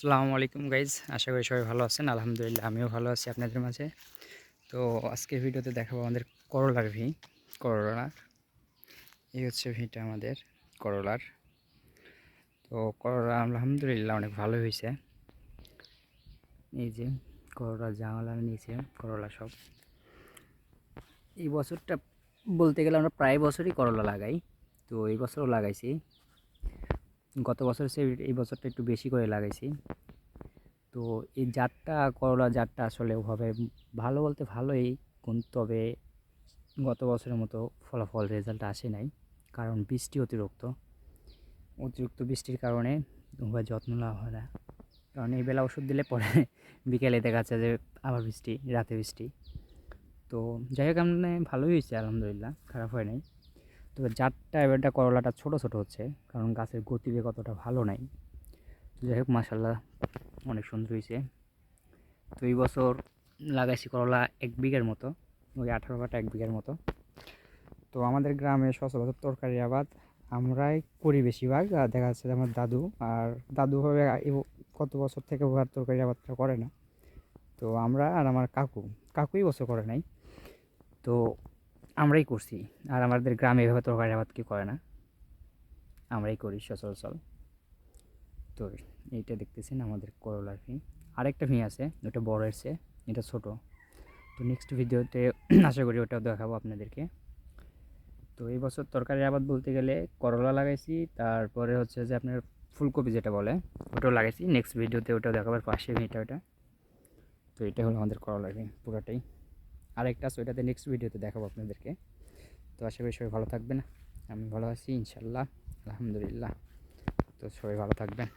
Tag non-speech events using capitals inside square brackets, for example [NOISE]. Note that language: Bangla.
আসসালামু আলাইকুম গাইজ, আশা করি সবাই ভালো আছেন। আলহামদুলিল্লাহ, আমিও ভালো আছি আপনাদের মাঝে। তো আজকের ভিডিওতে দেখাবো আমাদের করলার ভি, করলার। এই হচ্ছে ভিটা আমাদের, করলার। তো করলা আলহামদুলিল্লাহ অনেক ভালো হয়েছে। এই যে করলা জামালা নিয়েছে করলা সব। এই বছরটা বলতে গেলে আমরা প্রায় বছরই করলা লাগাই। তো এই বছরও লাগাইছি। গত বছর সে এই বছরটা একটু বেশি করে লাগাইছি। তো এই জাতটা, করলা জাতটা আসলে ওভাবে ভালো বলতে ভালোই, কিন্তু তবে গত বছরের মতো ফলাফল রেজাল্ট আসে নাই। কারণ বৃষ্টি অতিরিক্ত। অতিরিক্ত বৃষ্টির কারণে ওভাবে যত্ন নেওয়া হয় না। কারণ এই বেলা ওষুধ দিলে পরে বিকেলে দেখা যাচ্ছে যে আবার বৃষ্টি, রাতে বৃষ্টি। তো যাই হোক মানে ভালোই হয়েছে, আলহামদুলিল্লাহ, খারাপ হয় নাই। তবে জাতটা এবারটা করলাটা ছোট ছোট হচ্ছে, কারণ গাছের গতিবেগ অতটা ভালো নাই। যাই হোক মাসাল্লাহ অনেক সুন্দর হয়েছে। তো এই বছর লাগাইছি করলা এক বিঘের মতো, ওই আঠারো কাটা এক বিঘের মতো। তো আমাদের গ্রামে সচরাচর তরকারি আবাদ আমরাই করি বেশিরভাগ দেখা যাচ্ছে আমার দাদু, আর দাদু হবে কত বছর থেকে তরকারি আবাদটা করে না। তো আমরা আর আমার কাকু, কাকুই বছর করে নাই। তো আমরাই করছি। আর আমাদের গ্রামে এভাবে তরকারি আবাদ কি করে না। আমরাই করি সচরাচর। তো এইটা দেখতেছেন আমাদের করলার ভি আরেকটা ভি আছে, ওটা বড় এসছে এটা ছোট। তো নেক্সট ভিডিওতে [CLEARS THROAT] আশা করি ওটাও দেখাবো আপনাদেরকে। তো এই বছর তরকারি আবাদ বলতে গেলে করলা লাগাইছি, তারপরে হচ্ছে যে আপনার ফুলকপি যেটা বলে, ওটাও লাগাইছি। নেক্সট ভিডিওতে ওটাও দেখাবার পাশে ভিটা ওটা। তো এটা হলো আমাদের করলার ভি পুরোটাই। আরেকটা আছে, ওইটাতে নেক্সট ভিডিওতে দেখাবো আপনাদেরকে। তো আশা করি সবাই ভালো থাকবেন। আমি ভালো আছি, ইনশাল্লাহ, আলহামদুলিল্লাহ। তো সবাই ভালো থাকবেন।